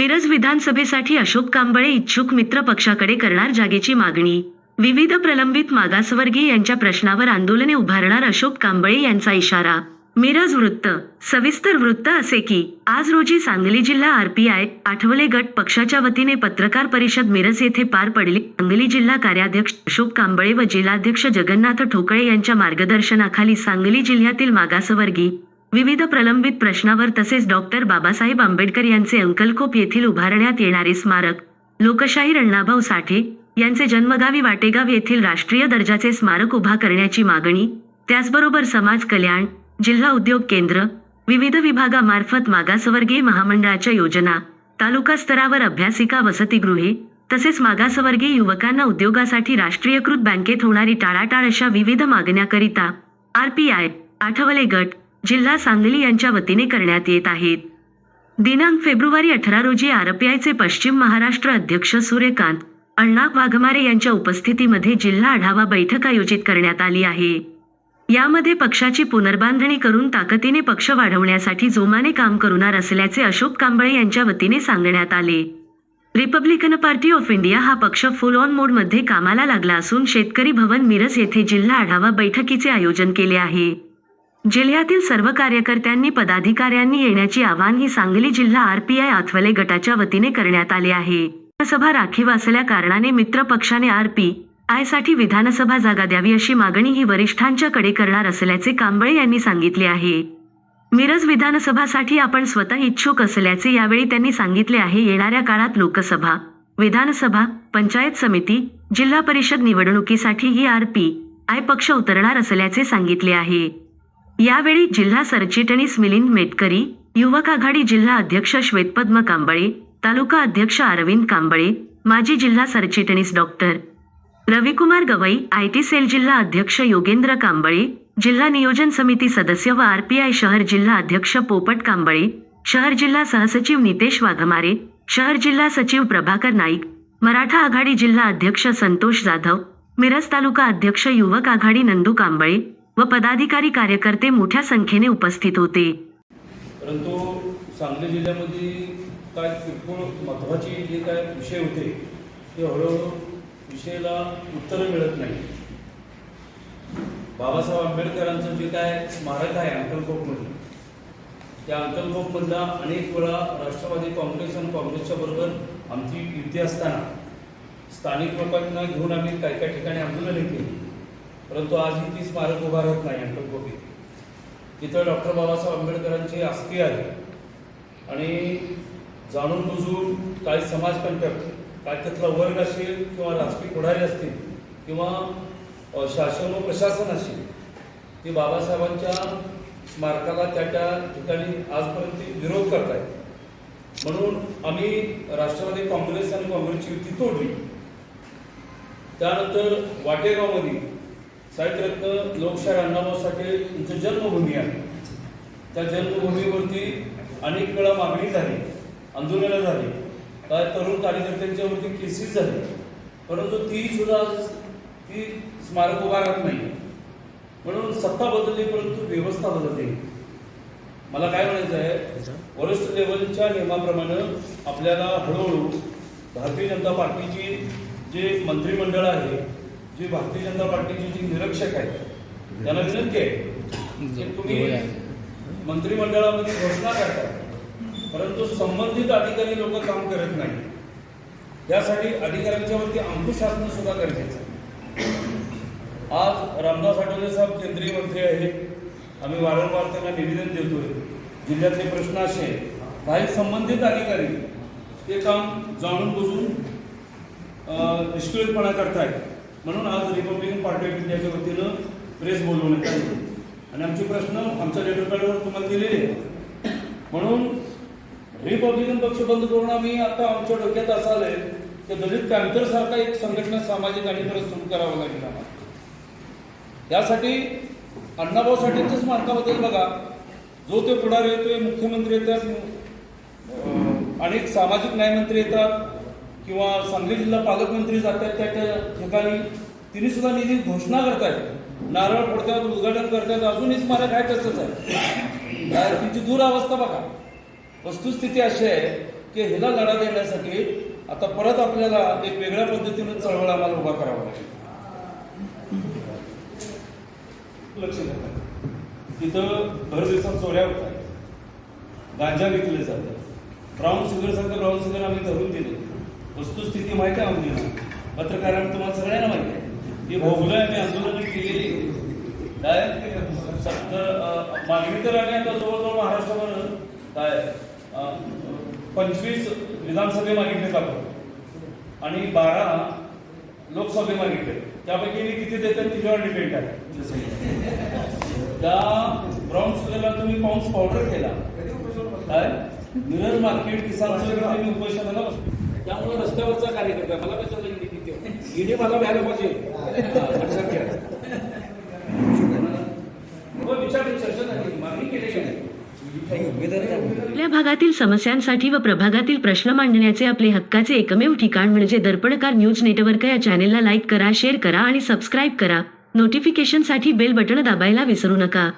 मिरज विधानसभेसाठी अशोक कांबळे इच्छुक मित्र पक्षाकडे करणार जागेची मागणी. विविध प्रलंबित मागासवर्गीय यांच्या प्रश्नावर आंदोलने उभारणार अशोक कांबळे यांचा इशारा. मिरज वृत्त. सविस्तर वृत्त असे की आज रोजी सांगली जिल्हा आरपीआय आठवले गट पक्षाच्या वतीने पत्रकार परिषद मिरज येथे पार पडली. सांगली जिल्हा कार्याध्यक्ष अशोक कांबळे व जिल्हाध्यक्ष जगन्नाथ ठोकळे यांच्या मार्गदर्शनाखाली सांगली जिल्ह्यातील मागासवर्गीय विविध प्रलंबित प्रश्नावर तसेच डॉक्टर बाबासाहेब आंबेडकर यांचे अंकलकोप येथील उभारण्यात येणारे स्मारक लोकशाहीर अण्णाभाऊ साठे यांचे जन्मगावी वाटेगाव येथील राष्ट्रीय दर्जाचे स्मारक उभा करण्याची मागणी त्याचबरोबर समाज कल्याण जिल्हा उद्योग केंद्र विविध विभागामार्फत मागासवर्गीय महामंडळाच्या योजना तालुका स्तरावर अभ्यासिका वसतिगृहे तसेच मागासवर्गीय युवकांना उद्योगासाठी राष्ट्रीयकृत बँकेत होणारी टाळाटाळ अशा विविध मागण्याकरिता आर पी आय आठवले गट जिल्हा सांगली यांच्या वतीने करण्यात येत आहेत. दिनांक फेब्रुवारी अठरा रोजी आरपीआयचे पश्चिम महाराष्ट्र अध्यक्ष सूर्यकांत अण्णा वाघमारे यांच्या उपस्थितीमध्ये जिल्हा आढावा बैठक आयोजित करण्यात आली आहे. यामध्ये पक्षाची पुनर्बांधणी करून ताकदीने पक्ष वाढवण्यासाठी जोमाने काम करणार असल्याचे अशोक कांबळे यांच्या वतीने सांगण्यात आले. रिपब्लिकन पार्टी ऑफ इंडिया हा पक्ष फुल ऑन मोडमध्ये कामाला लागला असून शेतकरी भवन मिरज येथे जिल्हा आढावा बैठकीचे आयोजन केले आहे. जिल्ह्यातील सर्व कार्यकर्त्यांनी पदाधिकाऱ्यांनी येण्याची आवाहन ही सांगली जिल्हा आरपीआय आथवले गटाच्या वतीने करण्यात आले आहे. सभा राखीव असल्या कारणाने मित्र पक्षाने आरपी आयसाठी विधानसभा जागा द्यावी अशी मागणी ही वरिष्ठांच्याकडे करणार असल्याचे कांबळे यांनी सांगितले आहे. मिरज विधानसभासाठी आपण स्वतः इच्छुक असल्याचे यावेळी त्यांनी सांगितले आहे. येणाऱ्या काळात लोकसभा विधानसभा पंचायत समिती जिल्हा परिषद निवडणुकीसाठी ही आरपी आय पक्ष उतरणार असल्याचे सांगितले आहे. यावेळी जिल्हा सरचिटणीस मिलिंद मेटकरी युवक आघाडी जिल्हा अध्यक्ष श्वेतपद्म कांबळे तालुका अध्यक्ष अरविंद कांबळे माजी जिल्हा सरचिटणीस doctor Ravikumar Gawai I T cell जिल्हा अध्यक्ष योगेंद्र कांबळे जिल्हा नियोजन समिती सदस्य व आरपीआय शहर जिल्हा अध्यक्ष पोपट कांबळे शहर जिल्हा सहसचिव नितेश वाघमारे शहर जिल्हा सचिव प्रभाकर नाईक मराठा आघाडी जिल्हा अध्यक्ष संतोष जाधव मिरज तालुका अध्यक्ष युवक आघाडी नंदू कांबळे व पदाधिकारी कार्यकर्ते मोठ्या संख्येने उपस्थित होते. परंतु सांगली जिल्ह्यामध्ये काय किरकोळ महत्त्वाचे जे काय विषय होते ते हळूहळू विषयाला उत्तरं मिळत नाही. बाबासाहेब आंबेडकरांचं जे काय स्मारक आहे अंकलकोपमध्ये त्या अंकलकोपमधला अनेक वेळा राष्ट्रवादी काँग्रेस आणि काँग्रेसच्या बरोबर आमची युती असताना स्थानिक लोकांना घेऊन आम्ही काही काही ठिकाणी आंदोलने केली. परंतु आजही ती स्मारक उभारत नाही अंकलकोट तिथं डॉक्टर बाबासाहेब आंबेडकरांची आस्ती आहे. आणि जाणून बुजून काही समाजकंटक काय त्यातला वर्ग असेल किंवा राजकीय पुढारी असतील किंवा शासन व प्रशासन असेल ते बाबासाहेबांच्या स्मारकाला त्या त्या ठिकाणी आजपर्यंत विरोध विरोध करतायत. म्हणून आम्ही राष्ट्रवादी काँग्रेस आणि काँग्रेसची युती तोडली. त्यानंतर वाटेगावमध्ये साहित्यरत्न लोकशाहीर अण्णाभाऊ साठे यांची जन्मभूमी आहे. त्या जन्मभूमीवरती अनेक वेळा मागणी झाली आंदोलनं झाली. काय तरुण कार्यकर्त्यांच्यावरती केसेस झाले. परंतु ती सुद्धा ती स्मारक उभारत नाही. म्हणून सत्ता बदलली परंतु व्यवस्था बदलली. मला काय म्हणायचं आहे? वरिष्ठ लेवलच्या नियमाप्रमाणे आपल्याला हळूहळू भारतीय जनता पार्टीची जे मंत्रिमंडळ आहे जे भारतीय जनता पार्टीचे जे निरीक्षक आहेत त्यांना विनंती आहे की तुम्ही मंत्रिमंडळामध्ये घोषणा करता परंतु संबंधित अधिकारी लोक काम करत नाही. यासाठी अधिकाऱ्यांच्यावरती अंकुश असणं सुद्धा गरजेचं आहे. आज रामदास आठवले साहेब केंद्रीय मंत्री आहेत. आम्ही वारंवार त्यांना निवेदन देतोय. जिल्ह्यातले प्रश्न असे. काही संबंधित अधिकारी ते काम जाणून बुजून निष्क्रियपणा करतायत. म्हणून आज रिपब्लिकन पार्टी ऑफ इंडियाच्या वतीनं प्रेस बोलवण्यात आली आणि आमचे प्रश्न आमच्या लेटर पॅडवर तुम्हाला दिलेले आहेत. म्हणून रिपब्लिकन पक्ष बंद करून आम्ही आता आमच्या डोक्यात असं आलंय की दलित पॅन्थर सारखा एक संघटना सामाजिक आणि परत सुरू करावं लागेल आम्हाला त्यासाठी अण्णाभाऊ साठेंच्या स्मारकाबद्दल बघा जो ते पुढारी येतोय मुख्यमंत्री येतात आणि अनेक सामाजिक न्यायमंत्री येतात किंवा सांगली जिल्हा पालकमंत्री जातात त्या त्या ठिकाणी तिने सुद्धा निधी घोषणा करतायत. नारळ फोडतात उद्घाटन करतात अजूनही स्मारक आहे तसंच आहे. तिची दूर अवस्था बघा. वस्तुस्थिती अशी आहे की ह्याला लढा देण्यासाठी आता परत आपल्याला एक वेगळ्या पद्धतीनं चळवळ आम्हाला उभा करावा लागेल. लक्ष द्या. तिथं भर दिवसात चोऱ्या होतात. गांजा विकले जातात. ब्राऊन शुगर सारखं ब्राऊन शुगर आम्ही धरून दिले. वस्तुस्थिती माहिती आहे आम्हाला पत्रकारांना तुम्हाला सगळ्यांना माहिती आहे. ती भोगलं आम्ही आंदोलन केलेली. काय सत्तर मागणी तर आम्ही आता जवळजवळ महाराष्ट्रावर काय पंचवीस विधानसभे मागितले आपण. आणि बारा लोकसभे मागितले त्यापैकी मी किती देतात तिच्यावर डिपेंड आहे. त्या ब्राऊन शुगरला तुम्ही पाऊन्स पावडर केला. काय? मिरज मार्केट किसान मी उपोषणाला बसतो त्यामुळे रस्त्यावरचा कार्यकर्ता मला कशाला ईडी देते ईडी मला व्हायला पाहिजे लक्षात घ्या. आपल्या भागातील समस्यांसाठी व प्रभागातील प्रश्न मांडण्याचे आपले हक्काचे एकमेव ठिकाण म्हणजे दर्पणकार न्यूज नेटवर्क या चॅनेलला लाईक करा शेअर करा आणि सबस्क्राईब करा. नोटिफिकेशनसाठी बेल बटण दाबायला विसरू नका.